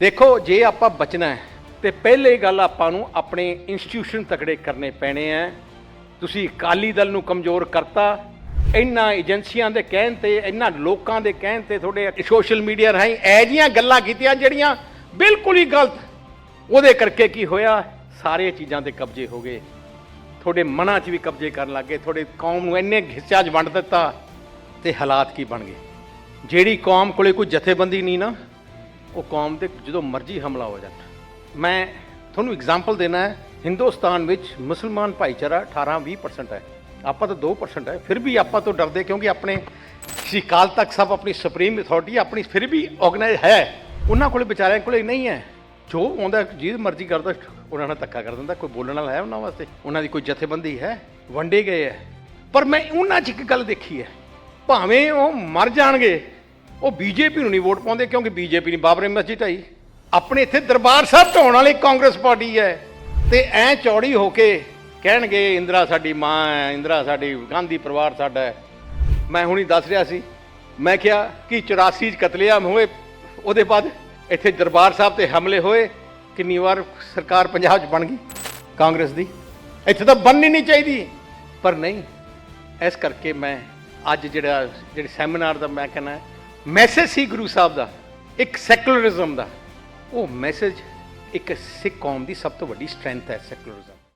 ਦੇਖੋ, ਜੇ ਆਪਾਂ ਬਚਣਾ ਹੈ, ਤੇ ਪਹਿਲੇ ਗੱਲ ਆਪਾਂ ਨੂੰ ਆਪਣੇ ਇੰਸਟੀਟਿਊਸ਼ਨ ਤਕੜੇ ਕਰਨੇ ਪੈਣੇ ਆ ਤੁਸੀਂ ਅਕਾਲੀ ਦਲ ਨੂੰ ਕਮਜ਼ੋਰ ਕਰਤਾ ਇਹਨਾਂ ਏਜੰਸੀਆਂ ਦੇ ਕਹਿਣ ਤੇ ਇਹਨਾਂ ਲੋਕਾਂ ਦੇ ਕਹਿਣ ਤੇ, ਤੁਹਾਡੇ ਸੋਸ਼ਲ ਮੀਡੀਆ ਰਾਹੀਂ ਐ ਜੀਆਂ ਗੱਲਾਂ ਕੀਤੀਆਂ ਜਿਹੜੀਆਂ ਬਿਲਕੁਲ ਹੀ ਗਲਤ। ਉਹਦੇ ਕਰਕੇ ਕੀ ਹੋਇਆ? ਸਾਰੇ ਚੀਜ਼ਾਂ ਤੇ ਕਬਜ਼ੇ ਹੋ ਗਏ। ਤੁਹਾਡੇ ਮਨਾਂ 'ਚ ਵੀ ਕਬਜ਼ੇ ਕਰਨ ਲੱਗੇ ਤੁਹਾਡੇ ਕੌਮ ਨੂੰ ਇੰਨੇ ਹਿੱਸਿਆਂ 'ਚ ਵੰਡ ਦਿੱਤਾ, ਤੇ ਹਾਲਾਤ ਕੀ ਬਣ ਗਏ? ਜਿਹੜੀ ਕੌਮ ਕੋਲੇ ਕੋਈ ਜਥੇਬੰਦੀ ਨਹੀਂ ਨਾ ਉਹ ਕੌਮ ਦੇ ਜਦੋਂ ਮਰਜ਼ੀ ਹਮਲਾ ਹੋ ਜਾਂਦਾ ਮੈਂ ਤੁਹਾਨੂੰ ਐਗਜ਼ਾਮਪਲ ਦੇਣਾ ਹੈ, ਹਿੰਦੁਸਤਾਨ ਵਿੱਚ ਮੁਸਲਮਾਨ ਭਾਈਚਾਰਾ 18-20% ਹੈ। ਆਪਾਂ ਤਾਂ 2% ਹੈ, ਫਿਰ ਵੀ ਆਪਾਂ ਤੋਂ ਡਰਦੇ ਕਿਉਂਕਿ ਆਪਣੇ ਸ਼੍ਰੀ ਅਕਾਲ ਤਖਤ ਸਭ ਆਪਣੀ ਸੁਪਰੀਮ ਅਥਾਰਟੀ ਆਪਣੀ ਫਿਰ ਵੀ ਆਰਗੇਨਾਈਜ਼ ਹੈ। ਉਹਨਾਂ ਕੋਲੇ ਵਿਚਾਰਿਆਂ ਕੋਲੇ ਨਹੀਂ ਹੈ। ਜੋ ਆਉਂਦਾ, ਜਿਹਦੀ ਮਰਜ਼ੀ ਕਰਦਾ, ਉਹਨਾਂ ਨਾਲ ਧੱਕਾ ਕਰ ਦਿੰਦਾ, ਕੋਈ ਬੋਲਣ ਵਾਲਾ ਹੈ ਉਹਨਾਂ ਵਾਸਤੇ। ਉਹਨਾਂ ਦੀ ਕੋਈ ਜਥੇਬੰਦੀ ਹੈ, ਵੰਡੇ ਗਏ ਹੈ। ਪਰ ਮੈਂ ਉਹਨਾਂ 'ਚ ਇੱਕ ਗੱਲ ਦੇਖੀ ਹੈ। ਭਾਵੇਂ ਉਹ ਮਰ ਜਾਣਗੇ ਉਹ ਬੀਜੇਪੀ ਨੂੰ ਨਹੀਂ ਵੋਟ ਪਾਉਂਦੇ ਕਿਉਂਕਿ ਬੀਜੇਪੀ ਨੇ ਬਾਬਰੀ ਮਸਜਿਦ ਢਾਈ ਆਪਣੇ ਇੱਥੇ ਦਰਬਾਰ ਸਾਹਿਬ ਢਾਉਣ ਵਾਲੀ ਕਾਂਗਰਸ ਪਾਰਟੀ ਹੈ। ਤੇ ਐ ਚੌੜੀ ਹੋ ਕੇ ਕਹਿਣਗੇ, ਇੰਦਰਾ ਸਾਡੀ ਮਾਂ ਹੈ, ਇੰਦਰਾ ਸਾਡੀ ਗਾਂਧੀ ਪਰਿਵਾਰ ਸਾਡਾ ਹੈ। ਮੈਂ ਹੁਣੀ ਦੱਸ ਰਿਹਾ ਸੀ। ਮੈਂ ਕਿਹਾ ਕਿ 84 ਚ ਕਤਲੇਆਮ ਹੋਏ, ਉਹਦੇ ਬਾਅਦ ਇੱਥੇ ਦਰਬਾਰ ਸਾਹਿਬ ਤੇ ਹਮਲੇ ਹੋਏ, ਕਿੰਨੀ ਵਾਰ ਸਰਕਾਰ ਪੰਜਾਬ 'ਚ ਬਣ ਗਈ ਕਾਂਗਰਸ ਦੀ। ਇੱਥੇ ਤਾਂ ਬਣਨੀ ਨਹੀਂ ਚਾਹੀਦੀ। ਪਰ ਨਹੀਂ, ਇਸ ਕਰਕੇ ਮੈਂ ਅੱਜ ਜਿਹੜਾ, ਜਿਹੜੇ ਸੈਮੀਨਾਰ ਦਾ ਮੈਂ ਕਹਿੰਦਾ ਮੈਸੇਜ ਸੀ ਗੁਰੂ ਸਾਹਿਬ ਦਾ, ਇੱਕ ਸੈਕੂਲਰਿਜ਼ਮ ਦਾ। ਉਹ ਮੈਸੇਜ ਇੱਕ ਸਿੱਖ ਕੌਮ ਦੀ ਸਭ ਤੋਂ ਵੱਡੀ ਸਟਰੈਂਥ ਹੈ ਸੈਕੂਲਰਿਜ਼ਮ